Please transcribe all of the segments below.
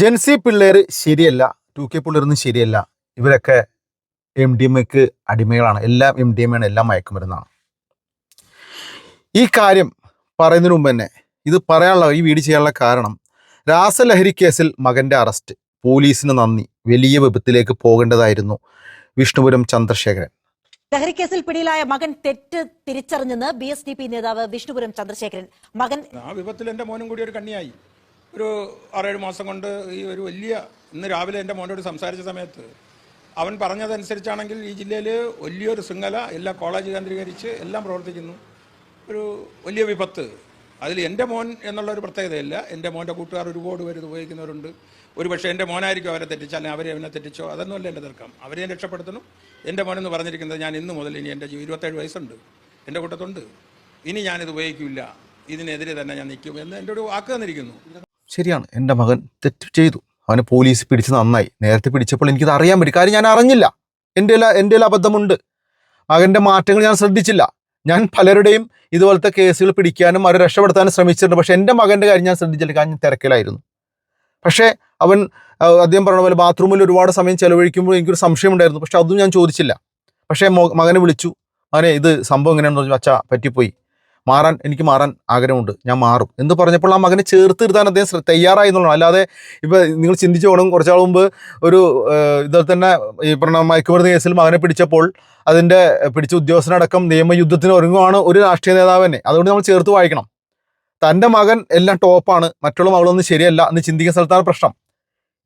ജെൻസി പിള്ളേർ ശരിയല്ല to K പിള്ളേരൊന്നും ശരിയല്ല. ഇവരൊക്കെ എം ഡി എം എക്ക് അടിമകളാണ്. എല്ലാം എം ഡി എം ആണ് എല്ലാം മയക്കുമരുന്നാണ്. ഈ കാര്യം പറയുന്നതിന് മുമ്പ് തന്നെ ഇത് പറയാനുള്ള ഈ വീട് ചെയ്യാനുള്ള കാരണം രാസലഹരി കേസിൽ മകന്റെ അറസ്റ്റ് പോലീസിന് നന്ദി. വലിയ വിപത്തിലേക്ക് പോകേണ്ടതായിരുന്നു വിഷ്ണുപുരം ചന്ദ്രശേഖരൻ. ലഹരിക്കേസിൽ പിടിയിലായ മകൻ തെറ്റ് തിരിച്ചറിഞ്ഞെന്ന് ബി എസ് ഡി പി നേതാവ് വിഷ്ണുപുരം ചന്ദ്രശേഖരൻ. മകൻ ആ വിപത്തിൽ എന്റെ മോനും കൂടി ഒരു കണ്ണിയായി. ഒരു ആറേഴ് മാസം കൊണ്ട് ഈ ഒരു വലിയ ഇന്ന് രാവിലെ എന്റെ മോനോട് സംസാരിച്ച സമയത്ത് അവൻ പറഞ്ഞതനുസരിച്ചാണെങ്കിൽ ഈ ജില്ലയിൽ വലിയൊരു ശൃംഖല എല്ലാ കോളേജ് കേന്ദ്രീകരിച്ച് എല്ലാം പ്രവർത്തിക്കുന്നു. ഒരു വലിയ വിപത്ത്. അതിൽ എന്റെ മോൻ എന്നുള്ള ഒരു പ്രത്യേകതയില്ല. എന്റെ മോന്റെ കൂട്ടുകാർ ഒരുപാട് പേര് ഉപയോഗിക്കുന്നവരുണ്ട്. ഒരു പക്ഷേ എന്റെ മോനായിരിക്കും അവരെ തെറ്റിച്ചാൽ അല്ലെങ്കിൽ അവരെ അവനെ തെറ്റിച്ചോ അതൊന്നുമല്ല എന്റെ തർക്കം. അവരെ ഞാൻ രക്ഷപ്പെടുത്തണം. എന്റെ മോനെന്ന് പറഞ്ഞിരിക്കുന്നത് ഞാൻ ഇന്ന് മുതൽ ഇനി എന്റെ ഇരുപത്തേഴ് വയസ്സുണ്ട്. എന്റെ കൂട്ടത്തുണ്ട്. ഇനി ഞാനിത് ഉപയോഗിക്കില്ല. ഇതിനെതിരെ തന്നെ ഞാൻ നിൽക്കും എന്ന് എന്റെ ഒരു വാക്ക് തന്നിരിക്കുന്നു. ശരിയാണ്. എന്റെ മകൻ തെറ്റ് ചെയ്തു. അവനെ പോലീസ് പിടിച്ച് നന്നായി. നേരത്തെ പിടിച്ചപ്പോൾ എനിക്കിത് അറിയാൻ പറ്റും. കാര്യം ഞാൻ അറിഞ്ഞില്ല. എന്റെ എന്റെ അബദ്ധമുണ്ട്. മകന്റെ മാറ്റങ്ങൾ ഞാൻ ശ്രദ്ധിച്ചില്ല. ഞാൻ പലരുടെയും ഇതുപോലത്തെ കേസുകൾ പിടിക്കാനും അവരെ രക്ഷപ്പെടുത്താനും ശ്രമിച്ചിട്ടുണ്ട്. പക്ഷേ എന്റെ മകന്റെ കാര്യം ഞാൻ ശ്രദ്ധിച്ചില്ല. കാരണം ഞാൻ തിരക്കിലായിരുന്നു. പക്ഷേ അവൻ അദ്ദേഹം പറഞ്ഞ പോലെ ബാത്റൂമിൽ ഒരുപാട് സമയം ചെലവഴിക്കുമ്പോൾ എനിക്കൊരു സംശയമുണ്ടായിരുന്നു. പക്ഷെ അതും ഞാൻ ചോദിച്ചില്ല. പക്ഷേ മകനെ വിളിച്ചു. മകനെ ഇത് സംഭവം എങ്ങനെയാണെന്ന് പറഞ്ഞു അച്ഛാ പറ്റിപ്പോയി. മാറാൻ എനിക്ക് മാറാൻ ആഗ്രഹമുണ്ട്. ഞാൻ മാറും. എന്ന് പറഞ്ഞപ്പോൾ ആ മകനെ ചേർത്ത് ഇരുത്താൻ അദ്ദേഹം തയ്യാറായി എന്നുള്ളതാണ്. അല്ലാതെ ഇപ്പോൾ നിങ്ങൾ ചിന്തിച്ചു പോകണം കുറച്ചാൾ മുമ്പ് ഒരു ഇതുപോലെ തന്നെ ഈ പറഞ്ഞ മയക്കുമരുന്ന് കേസിൽ മകനെ പിടിച്ചപ്പോൾ അതിന്റെ പിടിച്ച ഉദ്യോഗസ്ഥനടക്കം നിയമയുദ്ധത്തിന് ഒരുങ്ങുവാണ് ഒരു രാഷ്ട്രീയ നേതാവ് തന്നെ അതുകൊണ്ട് നമ്മൾ ചേർത്ത് വായിക്കണം. തന്റെ മകൻ എല്ലാം ടോപ്പാണ്. മറ്റുള്ള മകളൊന്നും ശരിയല്ല എന്ന് ചിന്തിക്കുന്ന സ്ഥലത്താണ് പ്രശ്നം.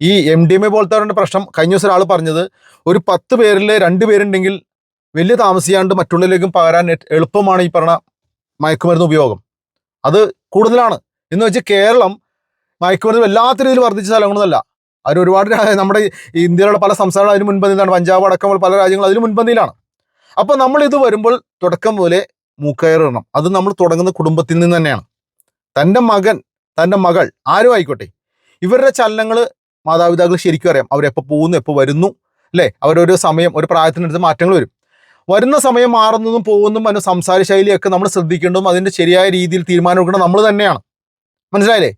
ഈ എം ഡി എം എ പോലത്തെ പ്രശ്നം കഴിഞ്ഞ ദിവസം ഒരാൾ പറഞ്ഞത് ഒരു പത്ത് പേരിൽ രണ്ട് പേരുണ്ടെങ്കിൽ വലിയ താമസിയാണ്ട് മറ്റുള്ളവരിലേക്കും പകരാൻ എളുപ്പമാണ് ഈ പറഞ്ഞ മയക്കുമരുന്ന് ഉപയോഗം. അത് കൂടുതലാണ്. എന്ന് വെച്ചാൽ കേരളം മയക്കുമരുന്ന് വല്ലാത്ത രീതിയിൽ വർദ്ധിച്ച സ്ഥലങ്ങളൊന്നുമല്ല. അവർ ഒരുപാട് നമ്മുടെ ഇന്ത്യയിലുള്ള പല സംസ്ഥാനങ്ങളും അതിന് മുൻപന്തിയിലാണ് പഞ്ചാബ് അടക്കം പല രാജ്യങ്ങളും അതിന് മുൻപന്തിയിലാണ്. അപ്പോൾ നമ്മൾ വരുമ്പോൾ തുടക്കം പോലെ മൂക്കയറിടണം അത് നമ്മൾ തുടങ്ങുന്ന കുടുംബത്തിൽ നിന്ന് തന്നെയാണ്. തന്റെ മകൻ തന്റെ മകൾ ആരും ആയിക്കോട്ടെ. ഇവരുടെ ചലനങ്ങൾ മാതാപിതാക്കൾ ശരിക്കും അറിയാം. അവരെപ്പോൾ പോകുന്നു എപ്പോൾ വരുന്നു അല്ലേ? അവരൊരു സമയം ഒരു പ്രായത്തിനടുത്ത് മാറ്റങ്ങൾ വരും. വരുന്ന സമയം മാറുന്നതും പോകുന്നതും അതിന് സംസാര ശൈലിയൊക്കെ നമ്മൾ ശ്രദ്ധിക്കേണ്ടതും അതിന്റെ ശരിയായ രീതിയിൽ തീരുമാനമെടുക്കുന്നത് നമ്മൾ തന്നെയാണ്. മനസ്സിലായില്ലേ?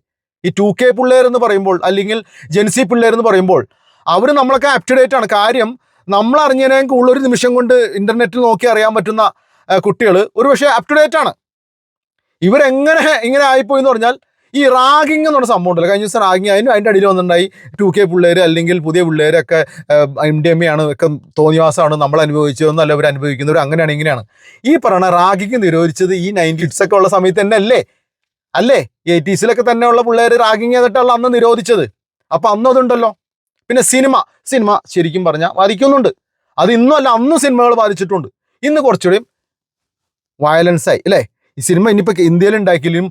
ഈ ടു കെ പിള്ളേർ എന്ന് പറയുമ്പോൾ അല്ലെങ്കിൽ ജെൻസി പിള്ളേർ എന്ന് പറയുമ്പോൾ അവർ നമ്മളൊക്കെ അപ് ടു ഡേറ്റ് ആണ്. കാര്യം നമ്മൾ അറിഞ്ഞതിനെ കൂടുതൽ ഒരു നിമിഷം കൊണ്ട് ഇന്റർനെറ്റിൽ നോക്കി അറിയാൻ പറ്റുന്ന കുട്ടികൾ ഒരു പക്ഷേ അപ് ടു ഡേറ്റ് ആണ്. ഇവരെങ്ങനെ ഇങ്ങനെ ആയിപ്പോയി എന്ന് പറഞ്ഞാൽ ഈ റാഗിങ് എന്ന് പറഞ്ഞ സംഭവം ഉണ്ടല്ലോ. കഴിഞ്ഞ ദിവസം റാഗിങ് അതിന് അതിന്റെ അടിയിൽ വന്നിട്ടുണ്ടായി. ടു കെ പിള്ളേർ അല്ലെങ്കിൽ പുതിയ പിള്ളേരൊക്കെ എം ഡി എം എ ആണ് ഒക്കെ തോന്നിവാസമാണ് നമ്മൾ അനുഭവിച്ചതെന്നല്ല അവർ അനുഭവിക്കുന്നവർ അങ്ങനെയാണ് ഇങ്ങനെയാണ്. ഈ പറയണ റാഗിങ് നിരോധിച്ചത് ഈ നയൻ കിഡ്സ് ഒക്കെ ഉള്ള സമയത്ത് തന്നെ അല്ലേ? അല്ലേ? എയ്റ്റീസിലൊക്കെ തന്നെയുള്ള പിള്ളേർ റാഗിങ് ചെയ്തിട്ടുള്ള അന്ന് നിരോധിച്ചത്. അപ്പൊ അന്ന് അതുണ്ടല്ലോ. പിന്നെ സിനിമ സിനിമ ശരിക്കും പറഞ്ഞാൽ ബാധിക്കുന്നുണ്ട്. അത് ഇന്നും അല്ല അന്നും സിനിമകൾ ബാധിച്ചിട്ടുണ്ട്. ഇന്ന് കുറച്ചുകൂടി വയലൻസായി അല്ലേ? ഈ സിനിമ ഇനിയിപ്പോൾ ഇന്ത്യയിൽ ഉണ്ടാക്കിയാലും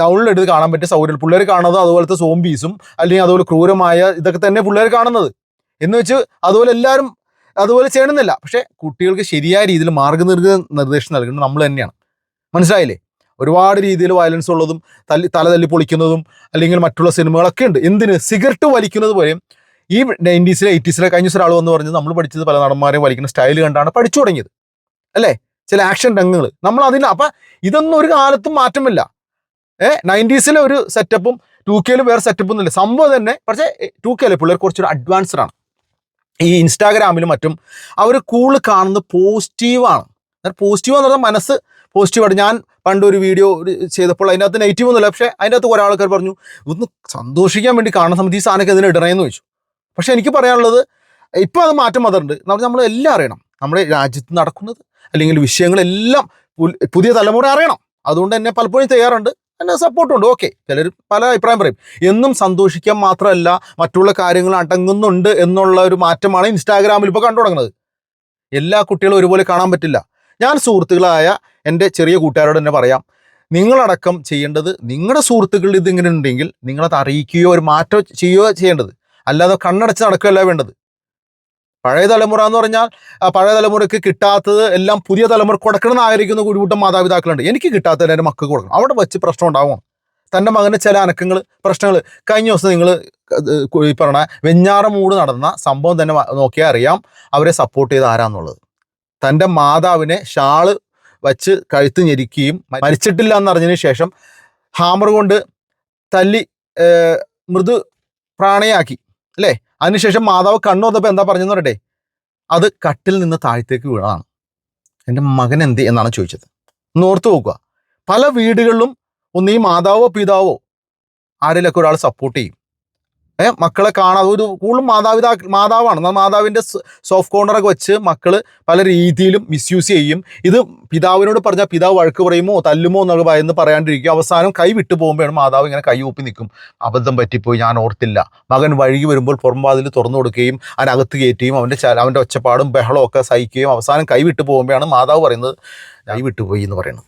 ഡൗൺലോഡ് എടുത്ത് കാണാൻ പറ്റിയ സൗകര്യം പിള്ളേർ കാണുന്നത് അതുപോലത്തെ സോംബീസും അല്ലെങ്കിൽ അതുപോലെ ക്രൂരമായ ഇതൊക്കെ തന്നെ പിള്ളേർ കാണുന്നത്. എന്ന് വെച്ച് അതുപോലെ എല്ലാവരും അതുപോലെ ചെയ്യണമെന്നില്ല. പക്ഷേ കുട്ടികൾക്ക് ശരിയായ രീതിയിൽ മാർഗനിർദ്ദേശ നിർദ്ദേശം നൽകുന്നത് നമ്മൾ തന്നെയാണ്. മനസ്സിലായില്ലേ? ഒരുപാട് രീതിയിൽ വയലൻസ് ഉള്ളതും തല്ലി തല തല്ലി പൊളിക്കുന്നതും അല്ലെങ്കിൽ മറ്റുള്ള സിനിമകളൊക്കെ ഉണ്ട്. എന്തിന്? സിഗരറ്റ് വലിക്കുന്നത് പോലെയും ഈ നയന്റീസിലെ എയ്റ്റീസിലെ കഴിഞ്ഞ ഒരാൾ വന്ന് പറഞ്ഞത് നമ്മൾ പഠിച്ചത് പല നടന്മാരെയും വലിക്കുന്ന സ്റ്റൈൽ കണ്ടാണ് പഠിച്ചു തുടങ്ങിയത്. അല്ലേ? ചില ആക്ഷൻ രംഗങ്ങൾ നമ്മൾ അതിന് അപ്പം ഇതൊന്നും ഒരു കാലത്തും മാറ്റമില്ല. ഏഹ് നയന്റീസിലെ ഒരു സെറ്റപ്പും ടു കെയിൽ വേറെ സെറ്റപ്പും ഒന്നുമില്ല. സംഭവം തന്നെ പക്ഷേ ടു കെയിലെ പിള്ളേർ കുറച്ചൊരു അഡ്വാൻസ്ഡ് ആണ്. ഈ ഇൻസ്റ്റാഗ്രാമിലും മറ്റും അവർ കൂടുതൽ കാണുന്നത് പോസിറ്റീവാണ് പോസിറ്റീവ് എന്ന് പറഞ്ഞാൽ മനസ്സ് പോസിറ്റീവായിട്ട് ഞാൻ പണ്ട് ഒരു വീഡിയോ ചെയ്തപ്പോൾ അതിനകത്ത് നെഗറ്റീവ് ഒന്നുമില്ല. പക്ഷേ അതിനകത്ത് കുറേ ആൾക്കാർ പറഞ്ഞു ഒന്ന് സന്തോഷിക്കാൻ വേണ്ടി കാണുന്ന സമയത്ത് ഈ സാധനമൊക്കെ ഇതിന് ഇടണേന്ന് ചോദിച്ചു. പക്ഷേ എനിക്ക് പറയാനുള്ളത് ഇപ്പം അത് മാറ്റം വന്നിട്ടുണ്ട്. നമ്മൾ നമ്മൾ എല്ലാം അറിയണം. നമ്മുടെ രാജ്യത്ത് നടക്കുന്നത് അല്ലെങ്കിൽ വിഷയങ്ങളെല്ലാം പുതിയ തലമുറ അറിയണം. അതുകൊണ്ട് തന്നെ പലപ്പോഴും ചെയ്യാറുണ്ട്. എന്നെ സപ്പോർട്ടുണ്ട് ഓക്കെ ചിലർ പല അഭിപ്രായം പറയും. എന്നും സന്തോഷിക്കാൻ മാത്രമല്ല മറ്റുള്ള കാര്യങ്ങൾ അടങ്ങുന്നുണ്ട് എന്നുള്ള ഒരു മാറ്റമാണ് ഇൻസ്റ്റാഗ്രാമിൽ ഇപ്പോൾ കണ്ടു തുടങ്ങുന്നത്. എല്ലാ കുട്ടികളും ഒരുപോലെ കാണാൻ പറ്റില്ല. ഞാൻ സുഹൃത്തുക്കളായ എന്റെ ചെറിയ കൂട്ടുകാരോട് തന്നെ പറയാം. നിങ്ങളടക്കം ചെയ്യേണ്ടത് നിങ്ങളുടെ സുഹൃത്തുക്കളിൽ ഇതിങ്ങനെ ഉണ്ടെങ്കിൽ നിങ്ങളത് അറിയിക്കുകയോ ഒരു മാറ്റം ചെയ്യുകയോ ചെയ്യേണ്ടത്. അല്ലാതെ കണ്ണടച്ച് നടക്കുകയല്ല വേണ്ടത്. പഴയ തലമുറ എന്ന് പറഞ്ഞാൽ പഴയ തലമുറയ്ക്ക് കിട്ടാത്തത് എല്ലാം പുതിയ തലമുറ കൊടുക്കണം എന്ന് ആഗ്രഹിക്കുന്ന ഒരു കൂട്ടം മാതാപിതാക്കളുണ്ട്. എനിക്ക് കിട്ടാത്തത് എന്റെ മക്കൾക്ക് കൊടുക്കണം. അവിടെ വെച്ച് പ്രശ്നം ഉണ്ടാവും. തന്റെ മകന് ചില അനക്കങ്ങൾ പ്രശ്നങ്ങൾ. കഴിഞ്ഞ ദിവസം നിങ്ങൾ ഈ പറഞ്ഞ വെഞ്ഞാറമൂട് നടന്ന സംഭവം തന്നെ നോക്കിയാൽ അറിയാം അവരെ സപ്പോർട്ട് ചെയ്ത് ആരാന്നുള്ളത്. തന്റെ മാതാവിനെ ഷാൾ വച്ച് കഴുത്ത് ഞെരിക്കുകയും മരിച്ചിട്ടില്ല എന്നറിഞ്ഞതിന് ശേഷം ഹാമർ കൊണ്ട് തല്ലി മൃദു പ്രാണയാക്കി. അല്ലേ? അതിനുശേഷം മാതാവ് കണ്ണു വന്നപ്പോൾ എന്താ പറഞ്ഞെന്ന് പറയട്ടെ? അത് കട്ടിൽ നിന്ന് താഴത്തേക്ക് വീണതാണ് എന്റെ മകൻ എന്ത് എന്നാണ് ചോദിച്ചത്. ഓർത്ത് നോക്കുക. പല വീടുകളിലും ഒന്ന് മാതാവോ പിതാവോ ആരെങ്കിലൊക്കെ ഒരാൾ സപ്പോർട്ട് ചെയ്യും. മക്കളെ കാണാതെ ഒരു കൂടുതലും മാതാപിതാ മാതാവാണ്. മാതാവിന്റെ സോഫ്റ്റ് കോർണറൊക്കെ വെച്ച് മക്കൾ പല രീതിയിലും മിസ്യൂസ് ചെയ്യും. ഇത് പിതാവിനോട് പറഞ്ഞാൽ പിതാവ് വഴക്ക് പറയുമോ തല്ലുമോ എന്നൊക്കെ ഭയന്ന് പറയാണ്ടിരിക്കും. അവസാനം കൈ വിട്ടു പോകുമ്പോഴാണ് മാതാവ് ഇങ്ങനെ കൈ ഊപ്പി നിൽക്കും. അബദ്ധം പറ്റിപ്പോയി ഞാൻ ഓർത്തില്ല. മകൻ വഴുകി വരുമ്പോൾ പുറംവാതിൽ തുറന്നു കൊടുക്കുകയും അതിനകത്ത് കയറ്റുകയും അവന്റെ അവന്റെ ഒച്ചപ്പാടും ബഹളവും ഒക്കെ സഹിക്കുകയും അവസാനം കൈ വിട്ടു പോകുമ്പോഴാണ് മാതാവ് പറയുന്നത് കൈ വിട്ടുപോയി എന്ന് പറയുന്നത്.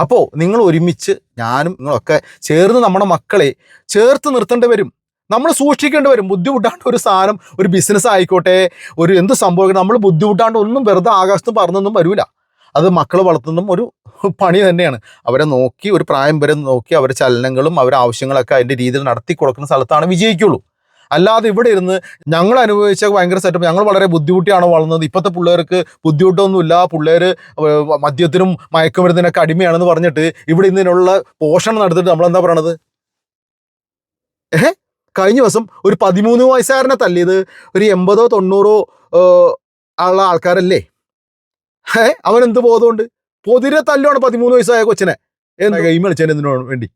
അപ്പോൾ നിങ്ങൾ ഒരുമിച്ച് ഞാനും നിങ്ങളൊക്കെ ചേർന്ന് നമ്മുടെ മക്കളെ ചേർത്ത് നിർത്തേണ്ടി വരും. നമ്മൾ സൂക്ഷിക്കേണ്ടി വരും. ബുദ്ധിമുട്ടാണ്ട് ഒരു സാധനം ഒരു ബിസിനസ് ആയിക്കോട്ടെ ഒരു എന്ത് സംഭവിക്കണം നമ്മൾ ബുദ്ധിമുട്ടാണ്ട് ഒന്നും വെറുതെ ആകാശത്തും പറഞ്ഞൊന്നും വരില്ല അത് മക്കൾ വളർത്തുന്നതും ഒരു പണി തന്നെയാണ്. അവരെ നോക്കി ഒരു പ്രായം വരെ നോക്കി അവരെ ചലനങ്ങളും അവരുടെ ആവശ്യങ്ങളൊക്കെ അതിന്റെ രീതിയിൽ നടത്തി കൊടുക്കുന്ന സ്ഥലത്താണ് വിജയിക്കുള്ളൂ. അല്ലാതെ ഇവിടെ ഇരുന്ന് ഞങ്ങൾ അനുഭവിച്ച ഭയങ്കര സെറ്റപ്പ് ഞങ്ങൾ വളരെ ബുദ്ധിമുട്ടിയാണ് വളർന്നത്. ഇപ്പോഴത്തെ പിള്ളേർക്ക് ബുദ്ധിമുട്ടൊന്നുമില്ല. പിള്ളേർ മദ്യത്തിനും മയക്കുമരുന്നിനൊക്കെ അടിമയാണെന്ന് പറഞ്ഞിട്ട് ഇവിടെ ഇന്നതിനുള്ള പോഷണം നടത്തിയിട്ട് നമ്മളെന്താ പറയണത്? ഏഹ്? കഴിഞ്ഞ ദിവസം ഒരു പതിമൂന്ന് വയസ്സുകാരനെ തല്ലിയത് ഒരു എൺപതോ തൊണ്ണൂറോ ഉള്ള ആൾക്കാരല്ലേ? ഏ അവൻ എന്ത് ബോധമുണ്ട്? പൊതിരെ തല്ലുവാണ് പതിമൂന്ന് വയസ്സായ കൊച്ചിനെ. എന്താ ഗെയിം കളിച്ചതിന് എന്തിനു വേണ്ടി?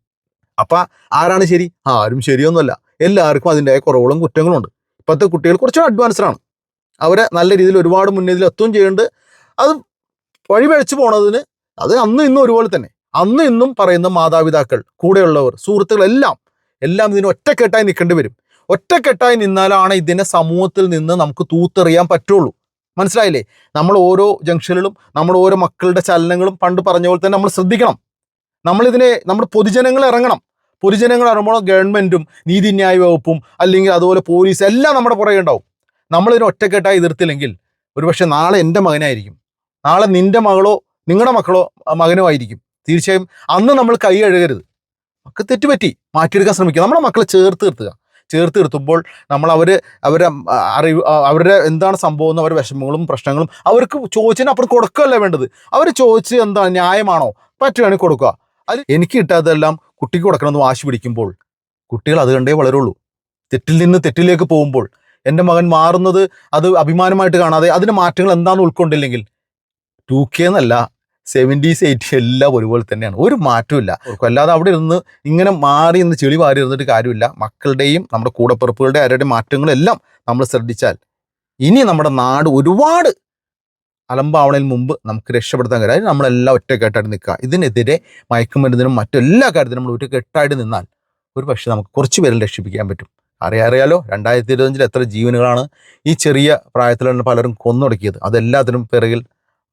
അപ്പൊ ആരാണ് ശരി? ആരും ശരിയൊന്നുമല്ല. എല്ലാവർക്കും അതിന്റെ കുറവുകളും കുറ്റങ്ങളും ഉണ്ട് ഇപ്പോഴത്തെ കുട്ടികൾ കുറച്ചും അഡ്വാൻസ്ഡ് ആണ്. അവരെ നല്ല രീതിയിൽ ഒരുപാട് മുന്നേതിൽ എത്തുകയും ചെയ്യുന്നുണ്ട്. അത് വഴി പഴിച്ചു പോണതിന് അത് അന്നും ഇന്നും ഒരുപോലെ തന്നെ. അന്നും ഇന്നും പറയുന്ന മാതാപിതാക്കൾ കൂടെയുള്ളവർ സുഹൃത്തുക്കൾ എല്ലാം ഇതിന് ഒറ്റക്കെട്ടായി നിൽക്കേണ്ടി വരും. ഒറ്റക്കെട്ടായി നിന്നാലാണ് ഇതിനെ സമൂഹത്തിൽ നിന്ന് നമുക്ക് തൂത്തെറിയാൻ പറ്റുള്ളൂ. മനസ്സിലായില്ലേ? നമ്മൾ ഓരോ ജംഗ്ഷനിലും നമ്മൾ ഓരോ മക്കളുടെ ചലനങ്ങളും പണ്ട് പറഞ്ഞ പോലെ തന്നെ നമ്മൾ ശ്രദ്ധിക്കണം. നമ്മളിതിനെ നമ്മൾ പൊതുജനങ്ങൾ ഇറങ്ങണം. പൊതുജനങ്ങൾ ഇറങ്ങുമ്പോൾ ഗവൺമെന്റും നീതിന്യായ വകുപ്പും അല്ലെങ്കിൽ അതുപോലെ പോലീസ് എല്ലാം നമ്മുടെ പുറകെ ഉണ്ടാവും. നമ്മളിതിനെ ഒറ്റക്കെട്ടായി എതിർത്തില്ലെങ്കിൽ ഒരുപക്ഷെ നാളെ എന്റെ മകനായിരിക്കും. നാളെ നിന്റെ മകളോ നിങ്ങളുടെ മക്കളോ മകനോ ആയിരിക്കും. തീർച്ചയായും അന്ന് നമ്മൾ കൈ കഴുകരുത്. ഒക്കെ തെറ്റുപറ്റി മാറ്റിയെടുക്കാൻ ശ്രമിക്കുക. നമ്മുടെ മക്കളെ ചേർത്ത് നിർത്തുക. ചേർത്ത് നിർത്തുമ്പോൾ നമ്മൾ അവർ അവരെ അറിവ് അവരുടെ എന്താണ് സംഭവം അവരുടെ വിഷമങ്ങളും പ്രശ്നങ്ങളും അവർക്ക് ചോദിച്ചതിന് അപ്പുറം കൊടുക്കുകയല്ല വേണ്ടത്. അവർ ചോദിച്ച് എന്താണ് ന്യായമാണോ? പറ്റുകയാണെങ്കിൽ കൊടുക്കുക. അത് എനിക്ക് കിട്ടാത്തതെല്ലാം കുട്ടിക്ക് കൊടുക്കണമെന്ന് വാശി പിടിക്കുമ്പോൾ കുട്ടികൾ അത് കണ്ടേ വളരുള്ളൂ. തെറ്റിൽ നിന്ന് തെറ്റിലേക്ക് പോകുമ്പോൾ എന്റെ മകൻ മാറുന്നത് അത് അഭിമാനമായിട്ട് കാണാതെ അതിന് മാറ്റങ്ങൾ എന്താണെന്ന് ഉൾക്കൊണ്ടില്ലെങ്കിൽ ടു കെ എന്നല്ല സെവന്റീസ് എയ്റ്റി എല്ലാം ഒരുപോലെ തന്നെയാണ്. ഒരു മാറ്റമില്ല അല്ലാതെ അവിടെ ഇരുന്ന് ഇങ്ങനെ മാറി ഇന്ന് ചെളി വാരി ഇരുന്നിട്ട് കാര്യമില്ല. മക്കളുടെയും നമ്മുടെ കൂടപ്പിറപ്പുകളുടെ ആരുടെയും മാറ്റങ്ങളെല്ലാം നമ്മൾ ശ്രദ്ധിച്ചാൽ ഇനി നമ്മുടെ നാട് ഒരുപാട് അലമ്പാവണതിന് മുമ്പ് നമുക്ക് രക്ഷപ്പെടുത്താൻ കഴിയും. നമ്മളെല്ലാം ഒറ്റക്കെട്ടായിട്ട് നിൽക്കുക. ഇതിനെതിരെ മയക്കുമരുന്നിനും മറ്റെല്ലാ കാര്യത്തിനും നമ്മൾ ഒറ്റക്കെട്ടായിട്ട് നിന്നാൽ ഒരു പക്ഷേ നമുക്ക് കുറച്ച് പേരും രക്ഷിപ്പിക്കാൻ പറ്റും. അറിയാ അറിയാലോ? രണ്ടായിരത്തി ഇരുപത്തഞ്ചിൽ എത്ര ജീവനുകളാണ് ഈ ചെറിയ പ്രായത്തിലുള്ള പലരും കൊന്നൊടുക്കിയത്. അതെല്ലാത്തിനും പിറകിൽ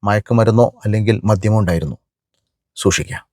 മയക്കുമരുന്നോ അല്ലെങ്കിൽ മദ്യമോ ഉണ്ടായിരുന്നു. സൂക്ഷിക്കുക